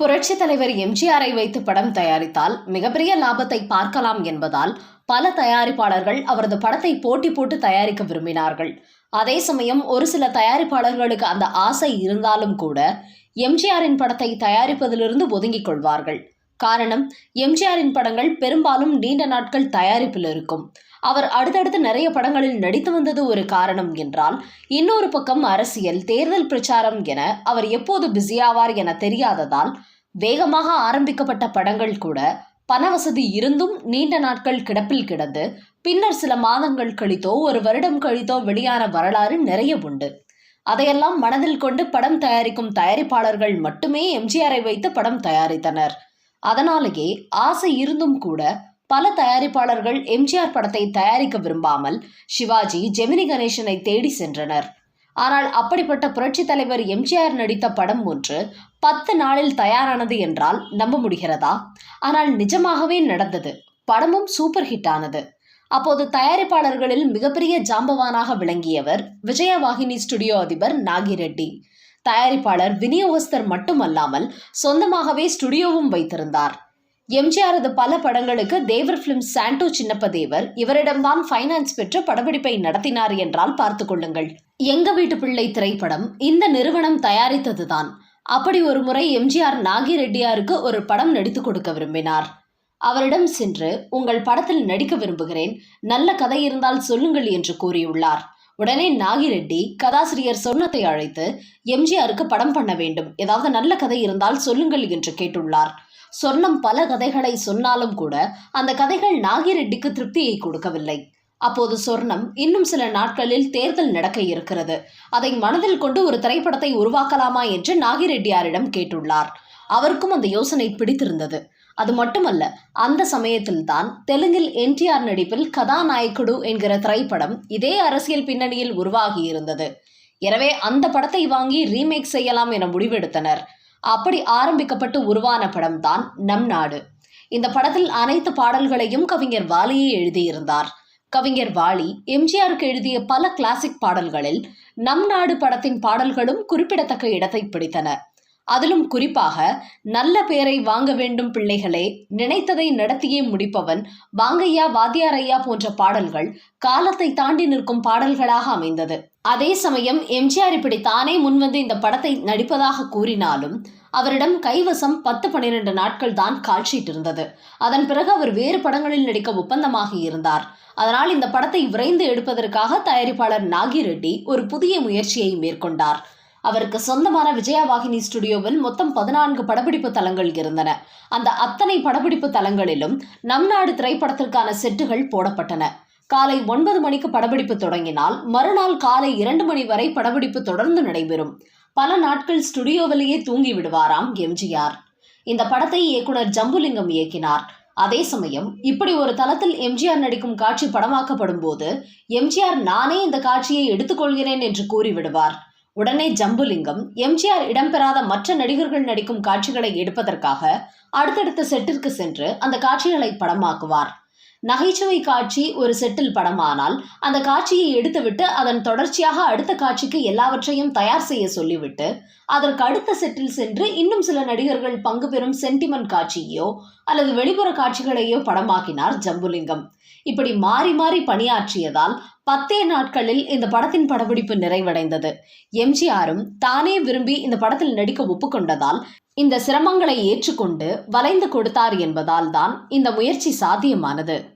புரட்சி தலைவர் எம்ஜிஆரை வைத்து படம் தயாரித்தால் மிகப்பெரிய லாபத்தை பார்க்கலாம் என்பதால் பல தயாரிப்பாளர்கள் அவரது படத்தை போட்டி போட்டு தயாரிக்க விரும்பினார்கள். அதே சமயம் ஒரு சில தயாரிப்பாளர்களுக்கு அந்த ஆசை இருந்தாலும் கூட எம்ஜிஆரின் படத்தை தயாரிப்பதிலிருந்து ஒதுங்கிக் கொள்வார்கள். காரணம் எம்ஜிஆரின் படங்கள் பெரும்பாலும் நீண்ட நாட்கள் தயாரிப்பில் இருக்கும். அவர் அடுத்தடுத்து நிறைய படங்களில் நடித்து வந்தது ஒரு காரணம் என்றால் இன்னொரு பக்கம் அரசியல் தேர்தல் பிரச்சாரம் என அவர் எப்போது பிஸியாவார் என தெரியாததால் வேகமாக ஆரம்பிக்கப்பட்ட படங்கள் கூட பண வசதி இருந்தும் நீண்ட நாட்கள் கிடப்பில் கிடந்து பின்னர் சில மாதங்கள் கழித்தோ ஒரு வருடம் கழித்தோ வெளியான வரலாறு நிறைய உண்டு. அதையெல்லாம் மனதில் கொண்டு படம் தயாரிக்கும் தயாரிப்பாளர்கள் மட்டுமே எம்ஜிஆரை வைத்து படம் தயாரித்தனர். அதனாலேயே ஆசை இருந்தும் கூட பல தயாரிப்பாளர்கள் எம்ஜிஆர் படத்தை தயாரிக்க விரும்பாமல் சிவாஜி ஜெமினி கணேசனை தேடி சென்றனர். ஆனால் அப்படிப்பட்ட புரட்சி தலைவர் எம்ஜிஆர் நடித்த படம் ஒன்று பத்து நாளில் தயாரானது என்றால் நம்ப முடிகிறதா? ஆனால் நிஜமாகவே நடந்தது. படமும் சூப்பர் ஹிட் ஆனது. அப்போது தயாரிப்பாளர்களில் மிகப்பெரிய ஜாம்பவானாக விளங்கியவர் விஜயவாகினி ஸ்டுடியோ அதிபர் நாகிரெட்டி. தயாரிப்பாளர் விநியோகஸ்தர் மட்டுமல்லாமல் சொந்தமாகவே ஸ்டுடியோவும் வைத்திருந்தார். எம்ஜிஆரது பல படங்களுக்கு தேவர் பிலிம் சாண்டோ சின்னப்பதேவர் இவரிடம்தான் ஃபைனான்ஸ் பெற்று படப்பிடிப்பை நடத்தினார் என்றால் பார்த்து கொள்ளுங்கள். எங்க வீட்டு பிள்ளை திரைப்படம் இந்த நிறுவனம் தயாரித்ததுதான். அப்படி ஒரு முறை எம்ஜிஆர் நாகிரெட்டியாருக்கு ஒரு படம் நடித்து கொடுக்க விரும்பினார். அவரிடம் சென்று உங்கள் படத்தில் நடிக்க விரும்புகிறேன். நல்ல கதை இருந்தால் சொல்லுங்கள் என்று கூறியுள்ளார். உடனே நாகிரெட்டி கதாசிரியர் சொர்ணத்தை அழைத்து எம்ஜிஆருக்கு படம் பண்ண வேண்டும். ஏதாவது நல்ல கதை இருந்தால் சொல்லுங்கள் என்று கேட்டுள்ளார். சொர்ணம் பல கதைகளை சொன்னாலும் கூட அந்த கதைகள் நாகிரெட்டிக்கு திருப்தியை கொடுக்கவில்லை. அப்போது சொர்ணம் இன்னும் சில நாட்களில் தேர்தல் நடக்க இருக்கிறது. அதை மனதில் கொண்டு ஒரு திரைப்படத்தை உருவாக்கலாமா என்று நாகிரெட்டியாரிடம் கேட்டுள்ளார். அவருக்கும் அந்த யோசனை பிடித்திருந்தது. அது மட்டுமல்ல அந்த சமயத்தில்தான் தெலுங்கில் என்டிஆர் நடிப்பில் கதாநாயக்குடு என்கிற திரைப்படம் இதே அரசியல் பின்னணியில் உருவாகியிருந்தது எனவே அந்த படத்தை வாங்கி ரீமேக் செய்யலாம் என முடிவெடுத்தனர். அப்படி ஆரம்பிக்கப்பட்டு உருவான படம் தான் நம் நாடு. இந்த படத்தில் அனைத்து பாடல்களையும் கவிஞர் வாலியே எழுதியிருந்தார். கவிஞர் வாலி எம்ஜிஆருக்கு எழுதிய பல கிளாசிக் பாடல்களில் நம் நாடு படத்தின் பாடல்களும் குறிப்பிடத்தக்க இடத்தை பிடித்தன. அதிலும் குறிப்பாக நல்ல பேரை வாங்க வேண்டும் பிள்ளைகளே நினைத்ததை நடத்தியே முடிப்பவன் வாங்கையா வாத்தியாரையா போன்ற பாடல்கள் காலத்தை தாண்டி நிற்கும் பாடல்களாக அமைந்தது. அதே சமயம் எம்ஜிஆர் இப்படி தானே முன்வந்து இந்த படத்தை நடிப்பதாக கூறினாலும் அவரிடம் கைவசம் பத்து பன்னிரண்டு நாட்கள் தான் கால்ஷீட் இருந்தது அதன் பிறகு அவர் வேறு படங்களில் நடிக்க ஒப்பந்தமாகி இருந்தார். அதனால் இந்த படத்தை விரைந்து எடுப்பதற்காக தயாரிப்பாளர் நாகி ரெட்டி ஒரு புதிய முயற்சியை மேற்கொண்டார். அவருக்கு சொந்தமான விஜயவாகினி ஸ்டுடியோவில் மொத்தம் பதினான்கு படப்பிடிப்பு தளங்கள் இருந்தன. அந்த அத்தனை படப்பிடிப்பு தளங்களிலும் நம் நாடு திரைப்படத்திற்கான செட்டுகள் போடப்பட்டன. காலை ஒன்பது மணிக்கு படப்பிடிப்பு தொடங்கினால் மறுநாள் காலை இரண்டு மணி வரை படப்பிடிப்பு தொடர்ந்து நடைபெறும். பல நாட்கள் ஸ்டுடியோவிலேயே தூங்கி விடுவாராம் எம்ஜிஆர். இந்த படத்தை இயக்குனர் ஜம்புலிங்கம் இயக்கினார். அதே சமயம் இப்படி ஒரு தளத்தில் எம்ஜிஆர் நடிக்கும் காட்சி படமாக்கப்படும் போது எம்ஜிஆர் நானே இந்த காட்சியை எடுத்துக்கொள்கிறேன் என்று கூறிவிடுவார் உடனே ஜம்புலிங்கம் எம்ஜிஆர் இடம்பெறாத மற்ற நடிகர்கள் நடிக்கும் காட்சிகளை எடுப்பதற்காக அடுத்தடுத்த செட்டிற்கு சென்று அந்த காட்சிகளை படமாக்குவார். நகைச்சுவை காட்சி ஒரு செட்டில் படமானால் அந்த காட்சியை எடுத்துவிட்டு அதன் தொடர்ச்சியாக அடுத்த காட்சிக்கு எல்லாவற்றையும் தயார் செய்ய சொல்லிவிட்டு அதற்கு அடுத்த செட்டில் சென்று இன்னும் சில நடிகர்கள் பங்கு பெறும் சென்டிமெண்ட் காட்சியோ அல்லது வெளிப்புற காட்சிகளையோ படமாக்கினார் ஜம்புலிங்கம். இப்படி மாறி மாறி பணியாற்றியதால் பத்தே நாட்களில் இந்த படத்தின் படப்பிடிப்பு நிறைவடைந்தது. எம்ஜிஆரும் தானே விரும்பி இந்த படத்தில் நடிக்க ஒப்புக்கொண்டதால் இந்த சிரமங்களை ஏற்றுக்கொண்டு வளைந்து கொடுத்தார் என்பதால் தான் இந்த முயற்சி சாத்தியமானது.